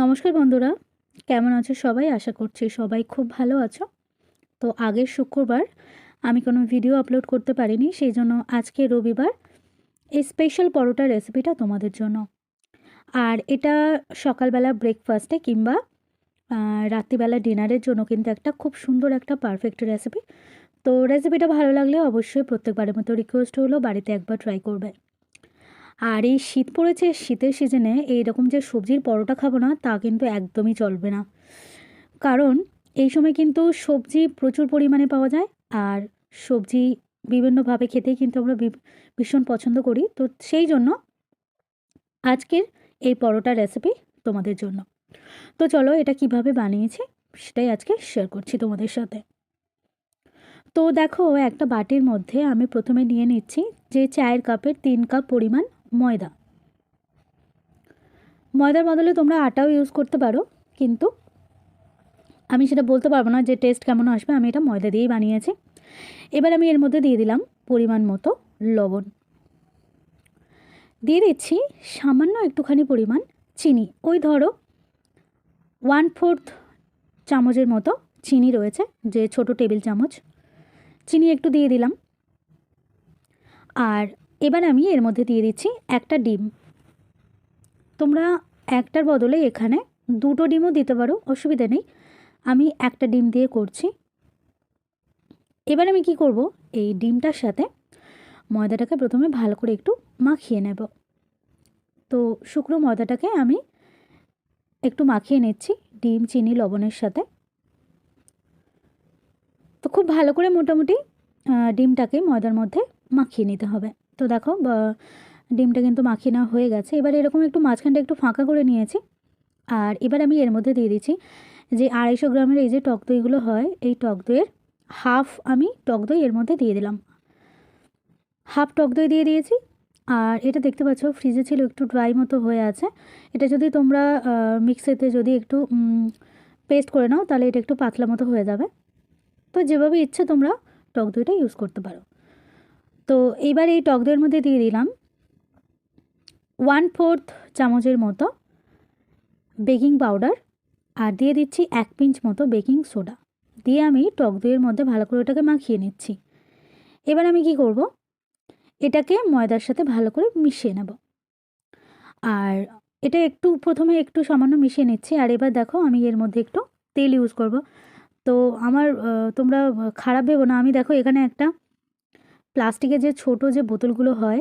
নমস্কার বন্ধুরা। কেমন আছো সবাই? আশা করছি সবাই খুব ভালো আছো। তো আগের শুক্রবার আমি কোনো ভিডিও আপলোড করতে পারিনি, সেই জন্য আজকে রবিবার এই স্পেশাল পরোটা রেসিপিটা তোমাদের জন্য। আর এটা সকালবেলা ব্রেকফাস্টে কিংবা রাত্রিবেলা ডিনারের জন্য কিন্তু একটা খুব সুন্দর একটা পারফেক্ট রেসিপি তো রেসিপিটা ভালো লাগলে অবশ্যই প্রত্যেকবারের মতো রিকোয়েস্ট হলো, বাড়িতে একবার ট্রাই করবে। আর এই শীত পড়েছে, শীতের সিজনে এই রকম যে সবজির পরোটা খাব না, তা কিন্তু একদমই চলবে না। কারণ এই সময় কিন্তু সবজি প্রচুর পরিমাণে পাওয়া যায়, আর সবজি বিভিন্নভাবে খেতেই কিন্তু আমরা ভীষণ পছন্দ করি। তো সেই জন্য আজকের এই পরোটা রেসিপি তোমাদের জন্য। তো চলো এটা কীভাবে বানিয়েছি, সেটাই আজকে শেয়ার করছি তোমাদের সাথে। তো দেখো, একটা বাটির মধ্যে আমি প্রথমে নিয়ে নিচ্ছি যে চায়ের কাপের তিন কাপ পরিমাণ ময়দা। ময়দার বদলে তোমরা আটাও ইউজ করতে পারো, কিন্তু আমি সেটা বলতে পারব না যে টেস্ট কেমন আসবে। আমি এটা ময়দা দিয়েই বানিয়েছি। এবার আমি এর মধ্যে দিয়ে দিলাম পরিমাণ মতো লবণ। দিয়ে দিচ্ছি সামান্য একটুখানি পরিমাণ চিনি। ওই ধরো ওয়ান ফোর্থ চামচের মতো চিনি রয়েছে, যে ছোট টেবিল চামচ। চিনি একটু দিয়ে দিলাম। আর এবার আমি এর মধ্যে দিয়ে দিচ্ছি একটা ডিম। তোমরা একটার বদলে এখানে দুটো ডিমও দিতে পারো, অসুবিধা নেই। আমি একটা ডিম দিয়ে করছি। এবার আমি কি করব? এই ডিমটার সাথে ময়দাটাকে প্রথমে ভালো করে একটু মাখিয়ে নেব। তো শুকনো ময়দাটাকে আমি একটু মাখিয়ে নিচ্ছি ডিম, চিনি, লবণের সাথে। তো খুব ভালো করে মোটামুটি ডিমটাকে ময়দার মধ্যে মাখিয়ে নিতে হবে। তো দেখো ডিমটা কিন্তু মাখিয়ে নেওয়া হয়ে গেছে। এবার এরকম একটু মাঝখানটা একটু ফাঁকা করে নিয়েছি। আর এবার আমি এর মধ্যে দিয়ে দিচ্ছি যে আড়াইশো গ্রামের এই যে টক দইগুলো হয়, এই টক দইয়ের হাফ আমি টক দই এর মধ্যে দিয়ে দিলাম। হাফ টক দই দিয়ে দিয়েছি। আর এটা দেখতে পাচ্ছ, ফ্রিজে ছিল একটু ড্রাই মতো হয়ে আছে। এটা যদি তোমরা মিক্সিতে যদি একটু পেস্ট করে নাও, তাহলে এটা একটু পাতলা মতো হয়ে যাবে। তো যেভাবে ইচ্ছে তোমরা টক দইটা ইউজ করতে পারো। তো এইবার এই টক দইয়ের মধ্যে দিয়ে দিলাম ওয়ান ফোর্থ চামচের মতো বেকিং পাউডার আর দিয়ে দিচ্ছি এক পিঞ্চ মতো বেকিং সোডা দিয়ে আমি টক দইয়ের মধ্যে ভালো করে ওটাকে মাখিয়ে নিচ্ছি। এবার আমি কি করব? এটাকে ময়দার সাথে ভালো করে মিশিয়ে নেব। আর এটা একটু প্রথমে একটু সামান্য মিশিয়ে নিচ্ছি। আর এবার দেখো আমি এর মধ্যে একটু তেল ইউজ করব। তো আমার তোমরা খারাপ ভেবো না। আমি দেখো এখানে একটা প্লাস্টিকের যে ছোট যে বোতলগুলো হয়,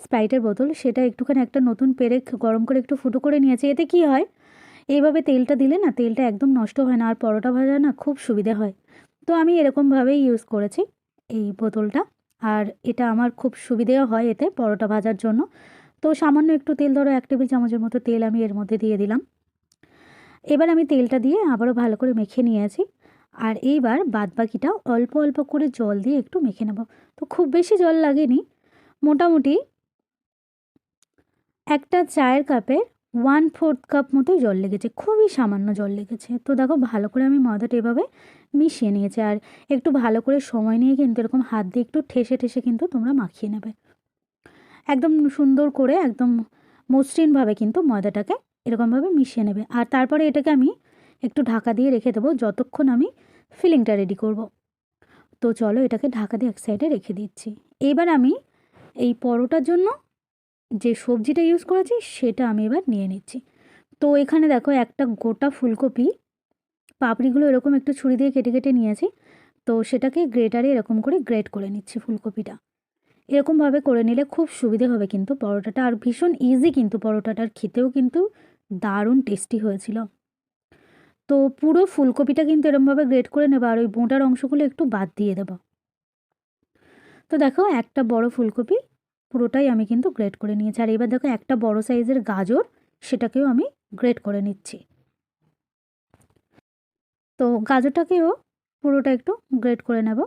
স্প্রাইটের বোতল, সেটা একটুখানি একটা নতুন পেরেক গরম করে একটু ফুটো করে নিয়েছি। এতে কি হয়? এইভাবে তেলটা দিলে না, তেলটা একদম নষ্ট হয় না, আর পরোটা ভাজা না খুব সুবিধে হয়। তো আমি এরকমভাবেই ইউজ করেছি এই বোতলটা, আর এটা আমার খুব সুবিধেও হয় এতে পরোটা ভাজার জন্য। তো সামান্য একটু তেল ধরো, এক টেবিল চামচের মতো তেল আমি এর মধ্যে দিয়ে দিলাম। এবার আমি তেলটা দিয়ে আবারও ভালো করে মেখে নিয়েছি। আর এইবার বাদবাকিটা অল্প অল্প করে জল দিয়ে একটু মেখে নেব। তো খুব বেশি জল লাগেনি। মোটামুটি একটা চায়ের কাপে ওয়ান ফোর্থ কাপ মতোই জল লেগেছে, খুবই সামান্য জল লেগেছে। তো দেখো ভালো করে আমি ময়দাটা এভাবে মিশিয়ে নিয়েছি আর একটু ভালো করে সময় নিয়ে কিন্তু এরকম হাত দিয়ে একটু ঠেসে ঠেসে কিন্তু তোমরা মাখিয়ে নেবে। একদম সুন্দর করে একদম মসৃণভাবে কিন্তু ময়দাটাকে এরকমভাবে মিশিয়ে নেবে। আর তারপরে এটাকে আমি একটু ঢাকা দিয়ে রেখে দেবো, যতক্ষণ আমি ফিলিংটা রেডি করব। তো চলো এটাকে ঢাকা দিয়ে এক সাইডে রেখে দিচ্ছি। এবার আমি এই পরোটার জন্য যে সবজিটা ইউজ করেছি, সেটা আমি এবার নিয়ে নিচ্ছি। তো এখানে দেখো একটা গোটা ফুলকপি, পাপড়িগুলো এরকম একটু ছুরি দিয়ে কেটে কেটে নিয়েছি। তো সেটাকে গ্রেটারে এরকম করে গ্রেট করে নিচ্ছি ফুলকপিটা। এরকমভাবে করে নিলে খুব সুবিধে হবে কিন্তু পরোটাটা। আর ভীষণ ইজি কিন্তু পরোটাটার, খেতেও কিন্তু দারুণ টেস্টি হয়েছিল। তো পুরো ফুলকপিটা কিন্তু এরমভাবে গ্রেট করে নেব আর ওই বোঁটার অংশগুলো একটু বাদ দিয়ে দেবো। তো দেখো একটা বড় ফুলকপি পুরোটাই আমি কিন্তু গ্রেট করে নিয়েছি। আর এবার দেখো একটা বড় সাইজের গাজর সেটাকেও আমি গ্রেট করে নিচ্ছি। তো গাজরটাকেও পুরোটা একটু গ্রেট করে নেব।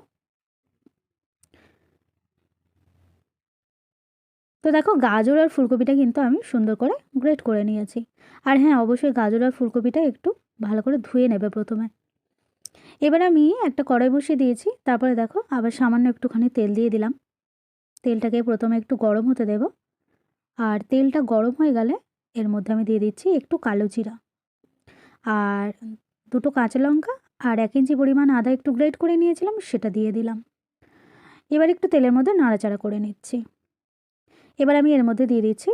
তো দেখো গাজর আর ফুলকপিটা কিন্তু আমি সুন্দর করে গ্রেট করে নিয়েছি। আর হ্যাঁ অবশ্যই গাজর আর ফুলকপিটা একটু ভালো করে ধুয়ে নেবে প্রথমে। এবার আমি একটা কড়াই বসিয়ে দিয়েছি, তারপরে দেখো আবার সামান্য একটুখানি তেল দিয়ে দিলাম। তেলটাকে প্রথমে একটু গরম হতে দেব। আর তেলটা গরম হয়ে গেলে এর মধ্যে আমি দিয়ে দিচ্ছি একটু কালো জিরা। আর দুটো কাঁচা লঙ্কা আর এক ইঞ্চি পরিমাণ আদা একটু গ্রেট করে নিয়েছিলাম, সেটা দিয়ে দিলাম। এবার একটু তেলের মধ্যে নাড়াচাড়া করে নিচ্ছি। এবার আমি এর মধ্যে দিয়ে দিচ্ছি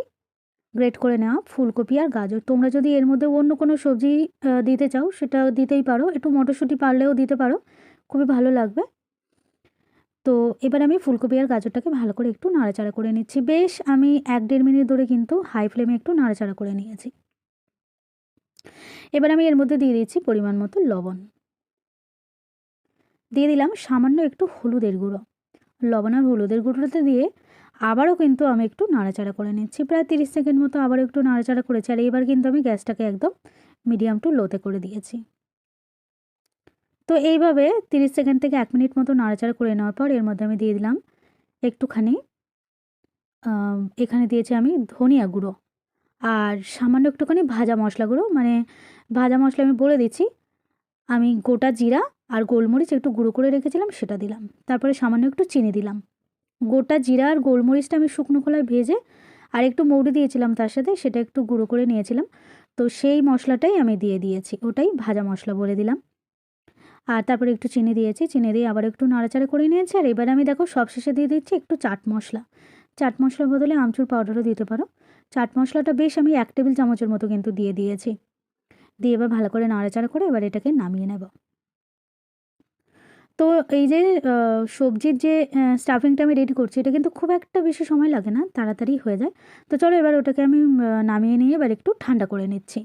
গ্রেট করে নেওয়া ফুলকপি আর গাজর। তোমরা যদি এর মধ্যে অন্য কোনো সবজি দিতে চাও, সেটা দিতেই পারো। একটু মটরশুঁটি পারলেও দিতে পারো। খুবই ভালো লাগবে। তো এবার আমি ফুলকপি আর গাজরটাকে ভালো করে একটু নাড়াচাড়া করে নিচ্ছি। বেশ, আমি এক দেড় মিনিট ধরে কিন্তু হাই ফ্লেমে একটু নাড়াচাড়া করে নিয়েছি। এবার আমি এর মধ্যে দিয়ে দিচ্ছি পরিমাণ মতো লবণ। দিয়ে দিলাম সামান্য একটু হলুদের গুঁড়ো। লবণ আর হলুদের গুঁড়োটাতে দিয়ে আবারও কিন্তু আমি একটু নাড়াচাড়া করে নিচ্ছি। প্রায় তিরিশ সেকেন্ড মতো আবার একটু নাড়াচাড়া করেছি আর এবার কিন্তু আমি গ্যাসটাকে একদম মিডিয়াম টু লোতে করে দিয়েছি। তো এইভাবে তিরিশ সেকেন্ড থেকে এক মিনিট মতো নাড়াচাড়া করে নেওয়ার পর এর মধ্যে আমি দিয়ে দিলাম একটুখানি এখানে দিয়েছি আমি ধনিয়া গুঁড়ো আর সামান্য একটুখানি ভাজা মশলা গুঁড়ো। মানে ভাজা মশলা আমি বলে দিচ্ছি, আমি গোটা জিরা আর গোলমরিচ একটু গুঁড়ো করে রেখেছিলাম সেটা দিলাম। তারপরে সামান্য একটু চিনি দিলাম। গোটা জিরা আর গোলমরিচটা আমি শুকনো খোলায় ভেজে আর একটু মৌরি দিয়েছিলাম তার সাথে, সেটা একটু গুঁড়ো করে নিয়েছিলাম। তো সেই মশলাটাই আমি দিয়ে দিয়েছি, ওটাই ভাজা মশলা বলে দিলাম। আর তারপরে একটু চিনি দিয়েছি, চিনি দিয়ে আবার একটু নাড়াচাড়া করে নিয়েছি। আর এবার আমি দেখো সবশেষে দিয়ে দিচ্ছি একটু চাট মশলা। চাট মশলার বদলে আমচুর পাউডারও দিতে পারো। চাট মশলাটা বেশ আমি এক টেবিল চামচের মতো কিন্তু দিয়ে দিয়েছি। দিয়ে এবার ভালো করে নাড়াচাড়া করে এবার এটাকে নামিয়ে নেব। তো এই যে সবজির যে স্টাফিংটা আমি রেডি করছি, এটা কিন্তু খুব একটা বেশি সময় লাগে না, তাড়াতাড়ি হয়ে যায়। তো চলো এবার ওটাকে আমি নামিয়ে নিয়ে এবার একটু ঠান্ডা করে নিচ্ছি।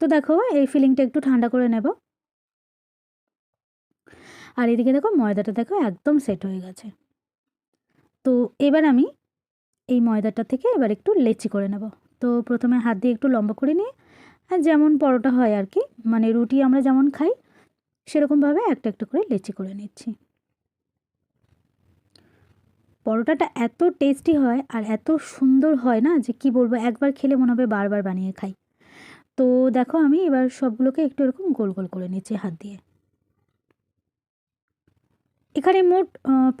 তো দেখো, এই ফিলিংটা একটু ঠান্ডা করে নেব। আর এদিকে দেখো, ময়দাটা দেখো একদম সেট হয়ে গেছে। তো এবার আমি এই ময়দাটা থেকে এবার একটু লেচি করে নেব। তো প্রথমে হাত দিয়ে একটু লম্বা করে নিয়ে আর যেমন পরোটা হয় আর কি মানে রুটি আমরা যেমন খাই, সেরকমভাবে একটা একটা করে লেচি করে নিচ্ছি। পরোটাটা এত টেস্টি হয় আর এত সুন্দর হয় না যে কি বলব, একবার খেলে মনে হবে বারবার বানিয়ে খাই। তো দেখো আমি এবার সবগুলোকে একটু এরকম গোল গোল করে নিচ্ছি হাত দিয়ে। এখানে মোট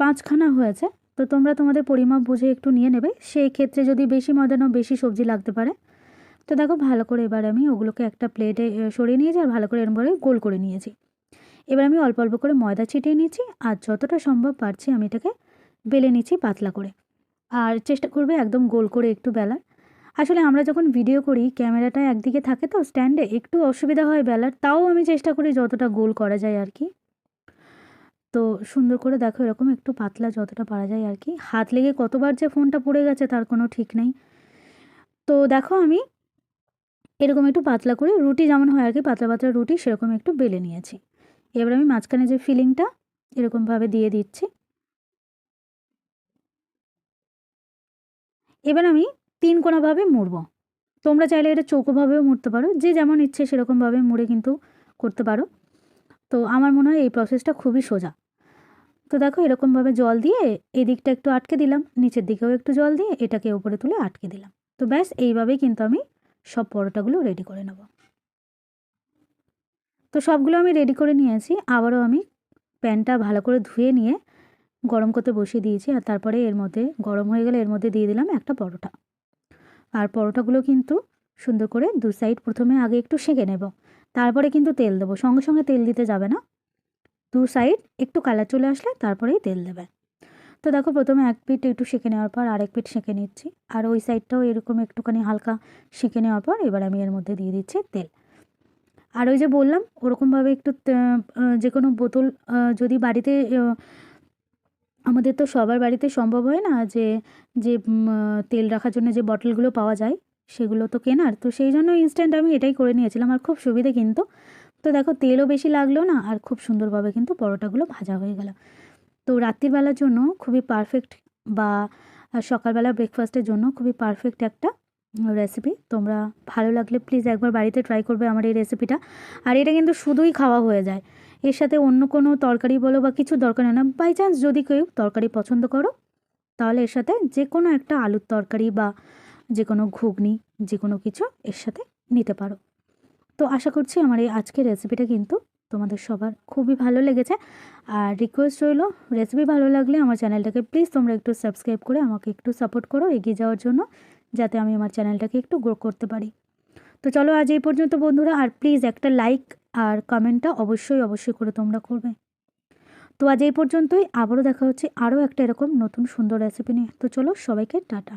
পাঁচখানা হয়েছে। তো তোমরা তোমাদের পরিমাপ বুঝে একটু নিয়ে নেবে। সেই ক্ষেত্রে যদি বেশি ময়দা নাও, বেশি সবজি লাগতে পারে। তো দেখো ভালো করে এবার আমি ওগুলোকে একটা প্লেটে সরিয়ে নিয়েছি আর ভালো করে এরম করে গোল করে নিয়েছি। এবার আমি অল্প অল্প করে ময়দা ছিটিয়ে নিয়েছি আর যতটা সম্ভব পারছি আমি এটাকে বেলে নিচ্ছি পাতলা করে। আর চেষ্টা করবে একদম গোল করে একটু বেলার। আসলে আমরা যখন ভিডিও করি, ক্যামেরাটা একদিকে থাকে তো স্ট্যান্ডে একটু অসুবিধা হয় বেলার, তাও আমি চেষ্টা করি যতটা গোল করা যায় আর কি। তো সুন্দর করে দেখো এরকম একটু পাতলা যতটা পারা যায় আর কি। হাত লেগে কতবার যে ফোনটা পড়ে গেছে তার কোনো ঠিক নেই। তো দেখো আমি এরকম একটু পাতলা করে রুটি যেমন হয় আর কি, পাতলা পাতলা রুটি সেরকম একটু বেলে নিয়েছি। এবার আমি মাঝখানে যে ফিলিংটা এরকমভাবে দিয়ে দিচ্ছি। এবার আমি তিন কোণাভাবে মুড়বো। তোমরা চাইলে এটা চৌকোভাবেও মুড়তে পারো, যে যেমন ইচ্ছে সেরকমভাবে মুড়ে কিন্তু করতে পারো। তো আমার মনে হয় এই প্রসেসটা খুবই সোজা। তো দেখো এরকমভাবে জল দিয়ে এই দিকটা একটু আটকে দিলাম, নিচের দিকেও একটু জল দিয়ে এটাকে ওপরে তুলে আটকে দিলাম। তো ব্যাস, এইভাবেই কিন্তু আমি সব পরোটাগুলো রেডি করে নেব। তো সবগুলো আমি রেডি করে নিয়েছি। আবারও আমি প্যানটা ভালো করে ধুয়ে নিয়ে গরম করতে বসিয়ে দিয়েছি আর তারপরে এর মধ্যে, গরম হয়ে গেলে এর মধ্যে দিয়ে দিলাম একটা পরোটা। আর পরোটাগুলো কিন্তু সুন্দর করে দু সাইড প্রথমে আগে একটু সেঁকে নেব। তারপরে কিন্তু তেল দেবো। সঙ্গে সঙ্গে তেল দিতে যাবে না। দু সাইড একটু কালার চলে আসলে তারপরেই তেল দেবে। তো দেখো প্রথমে এক পিঠ একটু সেঁকে নেওয়ার পর আরেক পিঠ সেঁকে নিচ্ছি। আর ওই সাইডটাও এরকম একটুখানি হালকা সেঁকে নেওয়ার পর এবার আমি এর মধ্যে দিয়ে দিচ্ছি তেল। আর ওই যে বললাম, ওরকমভাবে একটু যে কোনো বোতল যদি বাড়িতে আমাদের তো সবার বাড়িতে সম্ভব হয় না যে যে তেল রাখার জন্য যে বটলগুলো পাওয়া যায়, সেগুলো তো কেনার। তো সেই জন্য ইনস্ট্যান্ট আমি এটাই করে নিয়েছিলাম। আর খুব সুবিধে কিন্তু। তো দেখো তেলও বেশি লাগল না, আর খুব সুন্দরভাবে কিন্তু পরোটাগুলো ভাজা হয়ে গেল। তো রাত্রির বেলার জন্য খুবই পারফেক্ট বা সকালবেলা ব্রেকফাস্টের জন্য খুবই পারফেক্ট একটা রেসিপি তোমরা ভালো লাগলে প্লিজ একবার বাড়িতে ট্রাই করবে আমার এই রেসিপিটা আর এটা কিন্তু শুধুই খাওয়া হয়ে যায়। এর সাথে অন্য কোনো তরকারি বলো বা কিছু দরকার হয় না। বাই চান্স যদি কেউ তরকারি পছন্দ করো, তাহলে এর সাথে যে কোনো একটা আলুর তরকারি বা যে কোনো ঘুগনি যে কোনো কিছু এর সাথে নিতে পারো। তো আশা করছি আমার এই আজকের রেসিপিটা কিন্তু তোমাদের সবার খুবই ভালো লেগেছে। আর রিকোয়েস্ট রইল রেসিপি ভালো লাগলে আমার চ্যানেলটাকে প্লিজ তোমরা একটু সাবস্ক্রাইব করে আমাকে একটু সাপোর্ট করো এগিয়ে যাওয়ার জন্য, যাতে আমি আমার চ্যানেলটাকে একটু গ্রো করতে পারি। তো চলো আজ এই পর্যন্ত বন্ধুরা, আর প্লিজ একটা লাইক আর কমেন্টটা অবশ্যই অবশ্যই করে তোমরা করবে। তো আজ এই পর্যন্তই, আবারও দেখা হচ্ছে আরও একটা এরকম নতুন সুন্দর রেসিপি নিয়ে। তো চলো সবাইকে টাটা।